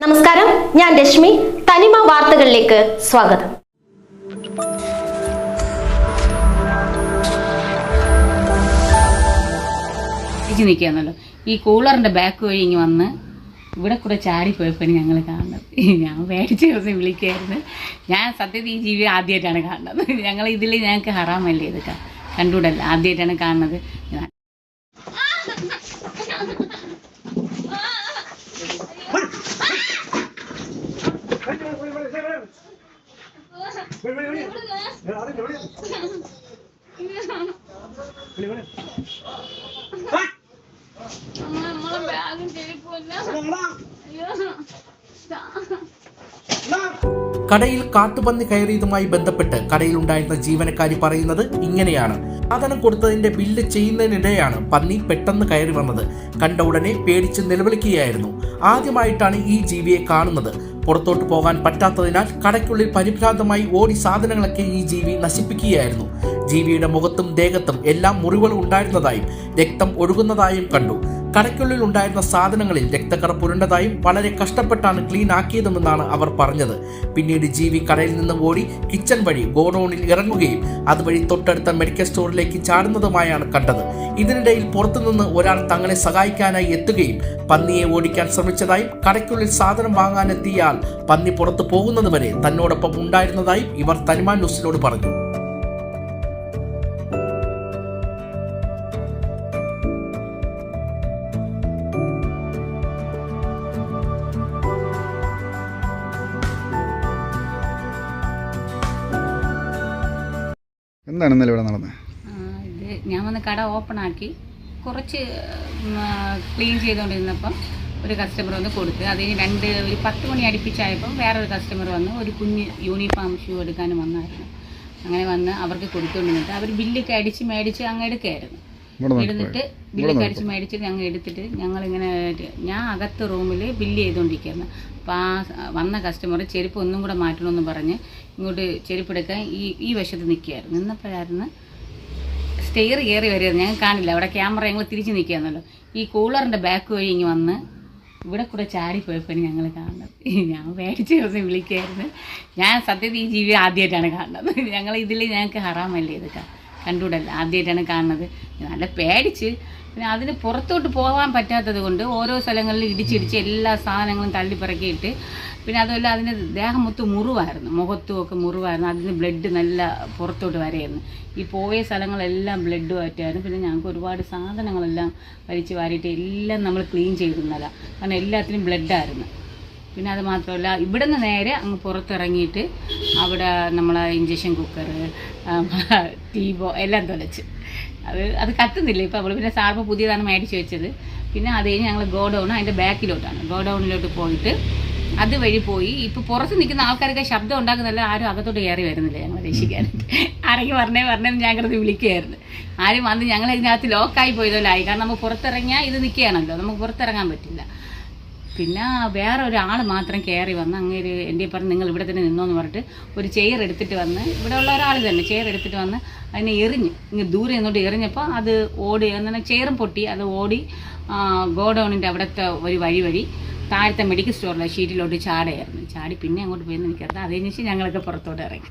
നമസ്കാരം ഞാൻ രശ്മി. തനിമ വാർത്തകളിലേക്ക് സ്വാഗതം. നിൽക്കുകയാണല്ലോ. ഈ കൂളറിന്റെ ബാക്ക് വഴി ഇങ്ങ് വന്ന് ഇവിടെ കൂടെ ചാടിപ്പോയപ്പോൾ ഞങ്ങൾ കാണുന്നത്. ഞാൻ മേടിച്ച ദിവസം വിളിക്കായിരുന്നു. ഞാൻ സത്യത്തിൽ ഈ ജീവി ആദ്യമായിട്ടാണ് കാണുന്നത്. ഞങ്ങൾ ഇതിൽ ഞങ്ങൾക്ക് ഹറാമല്ലേ ഇത് കണ്ടുകൂടല്ല? ആദ്യമായിട്ടാണ് കാണുന്നത്. കടയിൽ കാട്ടുപന്നി കയറിയതുമായി ബന്ധപ്പെട്ട് കടയിൽ കടയിലുണ്ടായിരുന്ന ജീവനക്കാരി പറയുന്നത് ഇങ്ങനെയാണ്. സാധനം കൊടുത്തതിന്റെ ബില്ല് ചെയ്യുന്നതിനിടെയാണ് പന്നി പെട്ടെന്ന് കയറി വന്നത്. കണ്ട ഉടനെ പേടിച്ച് നിലവിളിക്കുകയായിരുന്നു. ആദ്യമായിട്ടാണ് ഈ ജീവിയെ കാണുന്നത്. പുറത്തോട്ട് പോകാൻ പറ്റാത്തതിനാൽ കടയ്ക്കുള്ളിൽ പരിഭ്രാന്തമായി ഓടി സാധനങ്ങളൊക്കെ ഈ ജീവി നശിപ്പിക്കുകയായിരുന്നു. ജീവിയുടെ മുഖത്തും ദേഹത്തും എല്ലാം മുറിവുകൾ ഉണ്ടായിരുന്നതായും രക്തം ഒഴുകുന്നതായും കണ്ടു. കടയ്ക്കുള്ളിൽ ഉണ്ടായിരുന്ന സാധനങ്ങളിൽ രക്തക്കറ പുരണ്ടതായും വളരെ കഷ്ടപ്പെട്ടാണ് ക്ലീൻ ആക്കിയതെന്നാണ് അവർ പറഞ്ഞത്. പിന്നീട് ജീവി കടയിൽ നിന്ന് ഓടി കിച്ചൺ വഴി ഗോഡൌണിൽ ഇറങ്ങുകയും അതുവഴി തൊട്ടടുത്ത മെഡിക്കൽ സ്റ്റോറിലേക്ക് ചാടുന്നതുമായാണ് കണ്ടത്. ഇതിനിടയിൽ പുറത്തുനിന്ന് ഒരാൾ തങ്ങളെ സഹായിക്കാനായി എത്തുകയും പന്നിയെ ഓടിക്കാൻ ശ്രമിച്ചതായും കടയ്ക്കുള്ളിൽ സാധനം വാങ്ങാനെത്തിയ ആൾ പന്നി പുറത്തു പോകുന്നതുവരെ തന്നോടൊപ്പം ഉണ്ടായിരുന്നതായും ഇവർ തനിമാൻ ന്യൂസിനോട് പറഞ്ഞു. എന്താണ് ഇന്നലെ ഇവിടെ നടന്നത് ഇത് ഞാൻ വന്ന് കട ഓപ്പൺ ആക്കി. കുറച്ച് ക്ലീൻ ചെയ്തുകൊണ്ടിരുന്നപ്പം ഒരു കസ്റ്റമർ വന്ന് കൊടുത്ത്. അത് രണ്ട് ഒരു പത്ത് മണി അടുപ്പിച്ചായപ്പം വേറൊരു കസ്റ്റമർ വന്ന് ഒരു കുഞ്ഞ് യൂണിഫോം ഷൂ എടുക്കാനും വന്നായിരുന്നു. അങ്ങനെ വന്ന് അവർക്ക് കൊടുത്തുകൊണ്ടിരുന്നിട്ട് അവർ ബില്ലൊക്കെ അടിച്ച് മേടിച്ച് അങ്ങ് എടുക്കായിരുന്നു. ഇവിടെ ബില്ല് എടുത്തിട്ട് മേടിച്ച് ഞങ്ങൾ എടുത്തിട്ട് ഞങ്ങളിങ്ങനെ ഞാൻ അകത്ത് റൂമിൽ ബില്ല് ചെയ്തുകൊണ്ടിരിക്കുന്നു അപ്പോൾ ആ വന്ന കസ്റ്റമർ ചെരുപ്പ് ഒന്നും കൂടെ മാറ്റണമെന്ന് പറഞ്ഞ് ഇങ്ങോട്ട് ചെരുപ്പ് എടുക്കാൻ ഈ ഈ വശത്ത് നിൽക്കുകയായിരുന്നു. നിന്നപ്പോഴായിരുന്നു സ്റ്റെയർ കയറി വരുന്നത് ഞങ്ങൾ കാണില്ല. അവിടെ ക്യാമറ ഞങ്ങൾ തിരിച്ച് നിൽക്കുകയാണല്ലോ. ഈ കൂളറിന്റെ ബാക്ക് വഴി ഇങ്ങ് വന്ന് ഇവിടെ കൂടെ ചാടിപ്പോയപ്പോൾ ഞങ്ങൾ കാണുന്നത്. ഞാൻ മേടിച്ച ദിവസം വിളിക്കായിരുന്നു. ഞാൻ സത്യത്തിൽ ഈ ജീവി ആദ്യമായിട്ടാണ് കാണുന്നത്. ഞങ്ങൾ ഇതിൽ ഞങ്ങൾക്ക് ഹറാമല്ലേ ഇത് ക- കണ്ടുകൂടല്ല? ആദ്യമായിട്ടാണ് കാണുന്നത്. നല്ല പേടിച്ച്. പിന്നെ അതിന് പുറത്തോട്ട് പോകാൻ പറ്റാത്തത് കൊണ്ട് ഓരോ സ്ഥലങ്ങളിൽ ഇടിച്ചിടിച്ച് എല്ലാ സാധനങ്ങളും തള്ളിപ്പിറക്കിയിട്ട് പിന്നെ അതുമല്ല അതിന് ദേഹം മൊത്തം മുറിവായിരുന്നു. മുഖത്തും ഒക്കെ മുറിവായിരുന്നു. അതിന് ബ്ലഡ് നല്ല പുറത്തോട്ട് വരെയായിരുന്നു. ഈ പോയ സ്ഥലങ്ങളെല്ലാം ബ്ലഡ് മാറ്റായിരുന്നു പിന്നെ ഞങ്ങൾക്ക് ഒരുപാട് സാധനങ്ങളെല്ലാം വലിച്ചു വാരിയിട്ട് എല്ലാം നമ്മൾ ക്ലീൻ ചെയ്തിരുന്നല്ല കാരണം എല്ലാത്തിനും ബ്ലഡായിരുന്നു പിന്നെ അത് മാത്രമല്ല ഇവിടെ നിന്ന് നേരെ അങ്ങ് പുറത്തിറങ്ങിയിട്ട് അവിടെ നമ്മളെ ഇഞ്ചക്ഷൻ കുക്കർ ടീബോ എല്ലാം തുലച്ച് അത് അത് കത്തുന്നില്ല. ഇപ്പോൾ അവൾ പിന്നെ സാർപ്പ് പുതിയതാണ് മേടിച്ച് വെച്ചത്. പിന്നെ അത് കഴിഞ്ഞ് ഞങ്ങൾ ഗോഡൗൺ അതിന്റെ ബാക്കിലോട്ടാണ്. ഗോഡൗണിലോട്ട് പോയിട്ട് അതുവഴി പോയി. ഇപ്പോൾ പുറത്ത് നിൽക്കുന്ന ആൾക്കാരൊക്കെ ശബ്ദം ഉണ്ടാക്കുന്നില്ല ആരും അകത്തോട്ട് കയറി വരുന്നില്ല ഞങ്ങൾ രക്ഷിക്കാനായിട്ട്. ആരെങ്കിലും പറഞ്ഞേ പറഞ്ഞേ ഞങ്ങളത് വിളിക്കുകയായിരുന്നു ആരും വന്ന് ഞങ്ങൾ ഇതിനകത്ത് ലോക്കായി പോയതല്ലായി. കാരണം നമുക്ക് പുറത്തിറങ്ങിയാൽ ഇത് നിൽക്കുകയാണല്ലോ. നമുക്ക് പുറത്തിറങ്ങാൻ പറ്റില്ല. പിന്നെ വേറെ ഒരാൾ മാത്രം കയറി വന്ന് അങ്ങേര് എന്റെ പറഞ്ഞ് നിങ്ങൾ ഇവിടെ തന്നെ നിന്നോന്ന് പറഞ്ഞിട്ട് ഒരു ചെയർ എടുത്തിട്ട് വന്ന് ഇവിടെ ഉള്ള ഒരാൾ തന്നെ ചെയർ എടുത്തിട്ട് വന്ന് അതിനെ എറിഞ്ഞ് ഇങ്ങ് ദൂരെ നിന്നോട്ട് എറിഞ്ഞപ്പോൾ അത് ഓടി എന്നാൽ ചെയറും പൊട്ടി അത് ഓടി ഗോഡൗണിന്റെ അവിടുത്തെ ഒരു വഴി വഴി താഴത്തെ മെഡിക്കൽ സ്റ്റോറിലെ ഷീറ്റിലോട്ട് ചാടയായിരുന്നു ചാടി പിന്നെ അങ്ങോട്ട് പോയെന്ന് എനിക്കറിയാം അത് കഴിഞ്ഞിട്ട് ഞങ്ങളൊക്കെ പുറത്തോട്ട് ഇറങ്ങി.